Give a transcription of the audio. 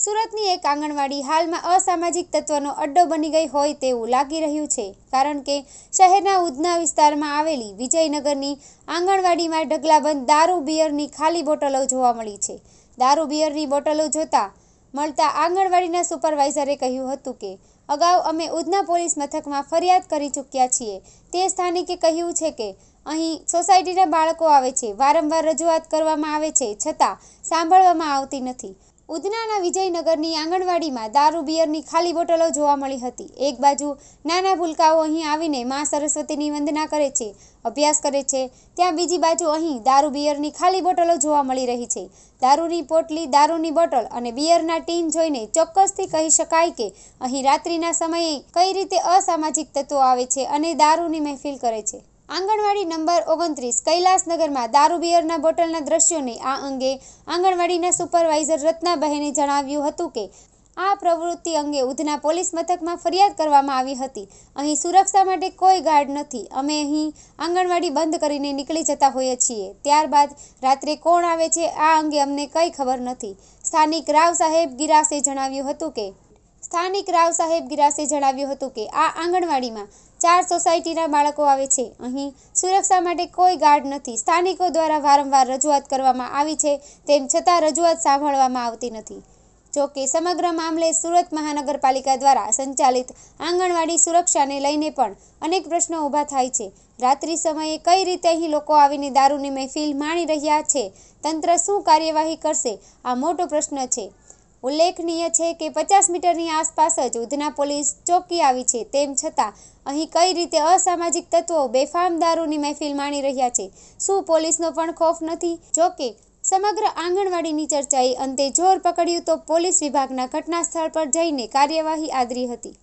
સુરતની એક આંગણવાડી હાલમાં અસામાજિક તત્વનો અડ્ડો બની ગઈ હોય તેવું લાગી રહ્યું છે. કારણ કે શહેરના ઉધના વિસ્તારમાં આવેલી વિજયનગરની આંગણવાડીમાં ઢગલાબંધ દારૂ બિયરની ખાલી બોટલો જોવા મળી છે. દારૂ બિયરની બોટલો જોતા મળતા આંગણવાડીના સુપરવાઇઝરે કહ્યું હતું કે, અગાઉ અમે ઉધના પોલીસ મથકમાં ફરિયાદ કરી ચૂક્યા છીએ. તે સ્થાનિકે કહ્યું છે કે, અહીં સોસાયટીના બાળકો આવે છે. વારંવાર રજૂઆત કરવામાં આવે છે છતાં સાંભળવામાં આવતી નથી. ઉધનાના વિજયનગરની આંગણવાડીમાં દારૂ બિયરની ખાલી બોટલો જોવા મળી હતી. એક બાજુ નાના ભૂલકાઓ અહીં આવીને મા સરસ્વતીની વંદના કરે છે, અભ્યાસ કરે છે, ત્યાં બીજી બાજુ અહીં દારૂ બિયરની ખાલી બોટલો જોવા મળી રહી છે. દારૂની પોટલી, દારૂની બોટલ અને બિયરના ટીન જોઈને ચોક્કસથી કહી શકાય કે અહીં રાત્રિના સમયે કઈ રીતે અસામાજિક તત્વો આવે છે અને દારૂની મહેફિલ કરે છે. આંગણવાડી નંબર ઓગણત્રીસ, કૈલાસનગરમાં દારૂ બિયરના બોટલના દ્રશ્યોને આ અંગે આંગણવાડીના સુપરવાઇઝર રત્નાબહેને જણાવ્યું હતું કે, આ પ્રવૃત્તિ અંગે ઉધના પોલીસ મથકમાં ફરિયાદ કરવામાં આવી હતી. અહીં સુરક્ષા માટે કોઈ ગાર્ડ નથી. અમે અહીં આંગણવાડી બંધ કરીને નીકળી જતા હોઈએ છીએ. ત્યારબાદ રાત્રે કોણ આવે છે, આ અંગે અમને કંઈ ખબર નથી. સ્થાનિક રાવ સાહેબ ગિરાસે જણાવ્યું હતું કે સ્થાનિક રાવ સાહેબ ગિરાસે જણાવ્યું હતું કે, આ આંગણવાડીમાં ચાર સોસાયટીના બાળકો આવે છે. અહીં સુરક્ષા માટે કોઈ ગાર્ડ નથી. સ્થાનિકો દ્વારા વારંવાર રજૂઆત કરવામાં આવી છે, તેમ છતાં રજૂઆત સાંભળવામાં આવતી નથી. જો કે, સમગ્ર મામલે સુરત મહાનગરપાલિકા દ્વારા સંચાલિત આંગણવાડી સુરક્ષાને લઈને પણ અનેક પ્રશ્નો ઊભા થાય છે. રાત્રિ સમયે કઈ રીતે અહીં લોકો આવીને દારૂની મહેફિલ માણી રહ્યા છે? તંત્ર શું કાર્યવાહી કરશે? આ મોટો પ્રશ્ન છે. ઉલ્લેખનીય છે કે પચાસ મીટરની આસપાસ જ ઉધના પોલીસ ચોકી આવી છે. તેમ છતાં, અહીં કઈ રીતે અસામાજિક તત્વો બેફામ દારૂની મહેફિલ માણી રહ્યા છે, શું પોલીસનો પણ ખોફ નથી? જો કે, સમગ્ર આંગણવાડીની ચર્ચાએ અંતે જોર પકડ્યું તો પોલીસ વિભાગના ઘટના સ્થળ પર જઈને કાર્યવાહી આદરી હતી.